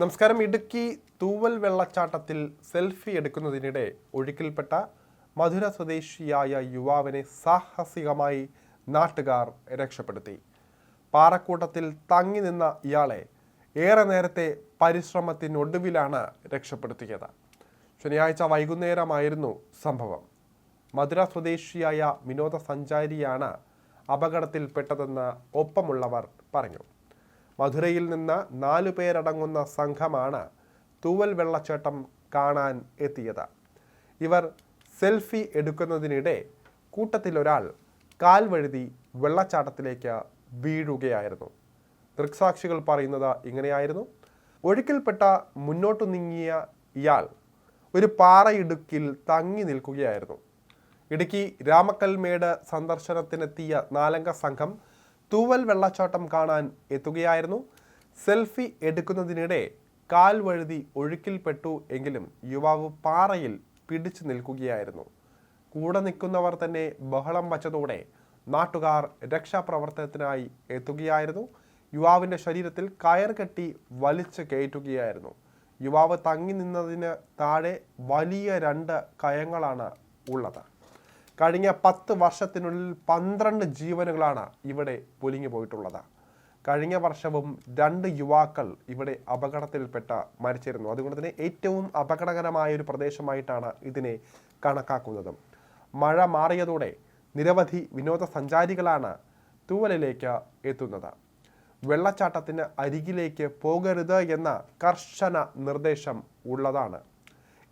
നമസ്കാരം. ഇടുക്കി തൂവൽ വെള്ളച്ചാട്ടത്തിൽ സെൽഫി എടുക്കുന്നതിനിടെ ഒഴുക്കിൽപ്പെട്ട മധുര സ്വദേശിയായ യുവാവിനെ സാഹസികമായി നാട്ടുകാർ രക്ഷപ്പെടുത്തി. പാറക്കൂട്ടത്തിൽ തങ്ങി നിന്ന ഇയാളെ ഏറെ നേരത്തെ പരിശ്രമത്തിനൊടുവിലാണ് രക്ഷപ്പെടുത്തിയത്. ശനിയാഴ്ച വൈകുന്നേരമായിരുന്നു സംഭവം. മധുര സ്വദേശിയായ വിനോദസഞ്ചാരിയാണ് അപകടത്തിൽപ്പെട്ടതെന്ന് ഒപ്പമുള്ളവർ പറഞ്ഞു. മധുരയിൽ നിന്ന് നാലു പേരടങ്ങുന്ന സംഘമാണ് തൂവൽ വെള്ളച്ചാട്ടം കാണാൻ എത്തിയത്. ഇവർ സെൽഫി എടുക്കുന്നതിനിടെ കൂട്ടത്തിലൊരാൾ കാൽ വഴുതി വെള്ളച്ചാട്ടത്തിലേക്ക് വീഴുകയായിരുന്നു. ദൃക്സാക്ഷികൾ പറയുന്നത് ഇങ്ങനെയായിരുന്നു. ഒഴുക്കിൽപ്പെട്ട മുന്നോട്ടു നീങ്ങിയ ഇയാൾ ഒരു പാറയിടുക്കിൽ തങ്ങി നിൽക്കുകയായിരുന്നു. ഇടുക്കി രാമക്കൽമേട് സന്ദർശനത്തിനെത്തിയ നാലംഗ സംഘം തൂവൽ വെള്ളച്ചാട്ടം കാണാൻ എത്തുകയായിരുന്നു. സെൽഫി എടുക്കുന്നതിനിടെ കാൽ വഴുതി ഒഴുക്കിൽപ്പെട്ടു എങ്കിലും യുവാവ് പാറയിൽ പിടിച്ചു നിൽക്കുകയായിരുന്നു. കൂടെ നിൽക്കുന്നവർ തന്നെ ബഹളം വച്ചതോടെ നാട്ടുകാർ രക്ഷാപ്രവർത്തനത്തിനായി എത്തുകയായിരുന്നു. യുവാവിന്റെ ശരീരത്തിൽ കയർ കെട്ടി വലിച്ചു കയറ്റുകയായിരുന്നു. യുവാവ് തങ്ങി നിന്നതിന് താഴെ വലിയ രണ്ട് കയങ്ങളാണ് ഉള്ളത്. കഴിഞ്ഞ പത്ത് വർഷത്തിനുള്ളിൽ പന്ത്രണ്ട് ജീവനുകളാണ് ഇവിടെ പൊലിഞ്ഞു പോയിട്ടുള്ളത്. കഴിഞ്ഞ വർഷവും രണ്ട് യുവാക്കൾ ഇവിടെ അപകടത്തിൽപ്പെട്ട മരിച്ചിരുന്നു. അതുകൊണ്ട് തന്നെ ഏറ്റവും അപകടകരമായ ഒരു പ്രദേശമായിട്ടാണ് ഇതിനെ കണക്കാക്കുന്നതും. മഴ മാറിയതോടെ നിരവധി വിനോദസഞ്ചാരികളാണ് തൂവലിലേക്ക് എത്തുന്നത്. വെള്ളച്ചാട്ടത്തിന് അരികിലേക്ക് പോകരുത് എന്ന കർശന നിർദ്ദേശം ഉള്ളതാണ്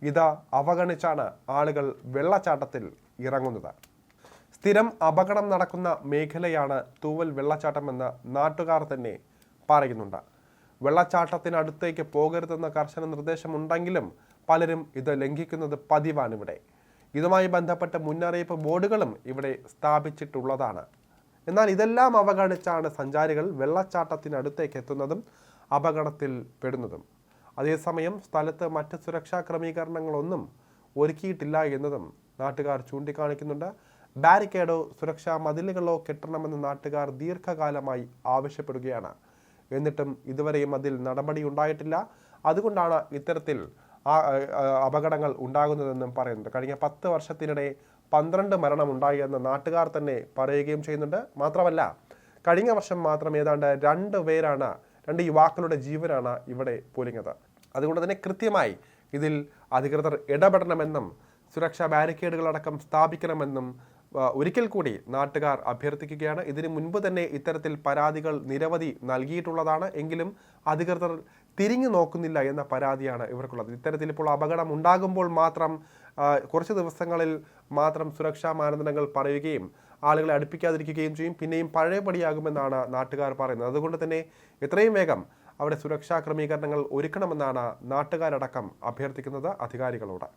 ഇത് അവഗണിച്ചാണ് ആളുകൾ വെള്ളച്ചാട്ടത്തിൽ ഇറങ്ങുന്നത്. സ്ഥിരം അപകടം നടക്കുന്ന മേഖലയാണ് തൂവൽ വെള്ളച്ചാട്ടമെന്ന് നാട്ടുകാർ തന്നെ പറയുന്നുണ്ട്. വെള്ളച്ചാട്ടത്തിനടുത്തേക്ക് പോകരുതെന്ന കർശന നിർദ്ദേശമുണ്ടെങ്കിലും പലരും ഇത് ലംഘിക്കുന്നത് പതിവാണിവിടെ. ഇതുമായി ബന്ധപ്പെട്ട മുന്നറിയിപ്പ് ബോർഡുകളും ഇവിടെ സ്ഥാപിച്ചിട്ടുള്ളതാണ്. എന്നാൽ ഇതെല്ലാം അവഗണിച്ചാണ് സഞ്ചാരികൾ വെള്ളച്ചാട്ടത്തിനടുത്തേക്ക് എത്തുന്നതും അപകടത്തിൽ പെടുന്നതും അതേസമയം സ്ഥലത്ത് മറ്റ് സുരക്ഷാ ക്രമീകരണങ്ങളൊന്നും ഒരുക്കിയിട്ടില്ല എന്നതും നാട്ടുകാർ ചൂണ്ടിക്കാണിക്കുന്നുണ്ട്. ബാരിക്കേഡോ സുരക്ഷാ മതിലുകളോ കെട്ടണമെന്ന് നാട്ടുകാർ ദീർഘകാലമായി ആവശ്യപ്പെടുകയാണ്. എന്നിട്ടും ഇതുവരെയും അതിൽ നടപടി ഉണ്ടായിട്ടില്ല. അതുകൊണ്ടാണ് ഇത്തരത്തിൽ അപകടങ്ങൾ ഉണ്ടാകുന്നതെന്നും പറയുന്നുണ്ട്. കഴിഞ്ഞ പത്ത് വർഷത്തിനിടെ പന്ത്രണ്ട് മരണം ഉണ്ടായി എന്ന് നാട്ടുകാർ തന്നെ പറയുകയും ചെയ്യുന്നുണ്ട്. മാത്രമല്ല കഴിഞ്ഞ വർഷം മാത്രം ഏതാണ്ട് രണ്ട് പേരാണ് രണ്ട് യുവാക്കളുടെ ജീവനാണ് ഇവിടെ പൊലിഞ്ഞത്. അതുകൊണ്ട് തന്നെ കൃത്യമായി ഇതിൽ അധികൃതർ ഇടപെടണമെന്നും സുരക്ഷാ ബാരിക്കേഡുകളടക്കം സ്ഥാപിക്കണമെന്നും ഒരിക്കൽ കൂടി നാട്ടുകാർ അഭ്യർത്ഥിക്കുകയാണ്. ഇതിനു മുൻപ് തന്നെ ഇത്തരത്തിൽ പരാതികൾ നിരവധി നൽകിയിട്ടുള്ളതാണ്. എങ്കിലും അധികൃതർ തിരിഞ്ഞു നോക്കുന്നില്ല എന്ന പരാതിയാണ് ഇവർക്കുള്ളത്. ഇത്തരത്തിൽ ഇപ്പോൾ അപകടം ഉണ്ടാകുമ്പോൾ മാത്രം കുറച്ച് ദിവസങ്ങളിൽ മാത്രം സുരക്ഷാ മാനദണ്ഡങ്ങൾ പറയുകയും ആളുകളെ അടുപ്പിക്കാതിരിക്കുകയും ചെയ്യും. പിന്നെയും പഴയപടിയാകുമെന്നാണ് നാട്ടുകാർ പറയുന്നത്. അതുകൊണ്ട് തന്നെ എത്രയും വേഗം അവിടെ സുരക്ഷാ ക്രമീകരണങ്ങൾ ഒരുക്കണമെന്നാണ് നാട്ടുകാരടക്കം അഭ്യർത്ഥിക്കുന്നത് അധികാരികളോട്.